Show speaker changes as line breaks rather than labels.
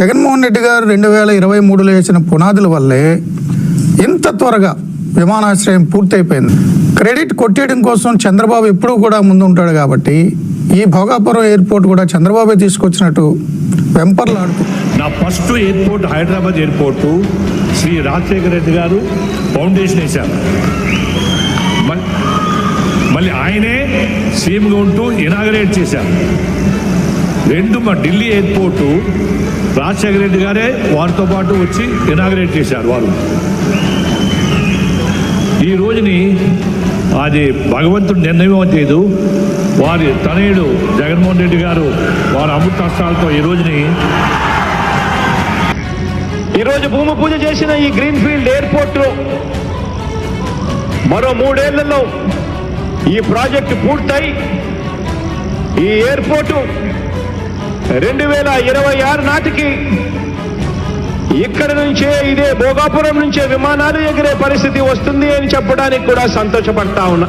జగన్మోహన్ రెడ్డి గారు రెండు వేల ఇరవై మూడులో వేసిన పునాదుల వల్లే ఇంత త్వరగా విమానాశ్రయం పూర్తయిపోయింది. క్రెడిట్ కొట్టేయడం కోసం చంద్రబాబు ఎప్పుడూ కూడా ముందు ఉంటాడు కాబట్టి ఈ భోగాపురం ఎయిర్పోర్ట్ కూడా చంద్రబాబే తీసుకొచ్చినట్టు వెంపర్లాడుతూ
నా first airport Hyderabad airport Shri Rajasekhara Reddy garu foundation వేశారు. మళ్ళీ ఆయనే సీఎంగా ఉంటూ ఇనాగరేట్ చేశారు. రెండు మా ఢిల్లీ ఎయిర్పోర్టు రాజశేఖర రెడ్డి గారే వారితో పాటు వచ్చి ఇనాగ్రేట్ చేశారు వారు. ఈ రోజుని అది భగవంతుడు నిర్ణయం చేయదు వారి తనయుడు జగన్మోహన్ రెడ్డి గారు వారి అమృతాస్త్రాలతో ఈ రోజుని
ఈరోజు భూమి పూజ చేసిన ఈ గ్రీన్ ఫీల్డ్ ఎయిర్పోర్ట్ మరో మూడేళ్ళలో ఈ ప్రాజెక్టు పూర్తయి ఈ ఎయిర్పోర్టు రెండు వేల ఇరవై ఆరు నాటికి ఇక్కడ నుంచే ఇదే భోగాపురం నుంచే విమానాలు ఎగిరే పరిస్థితి వస్తుంది అని చెప్పడానికి కూడా సంతోషపడతా ఉన్నా.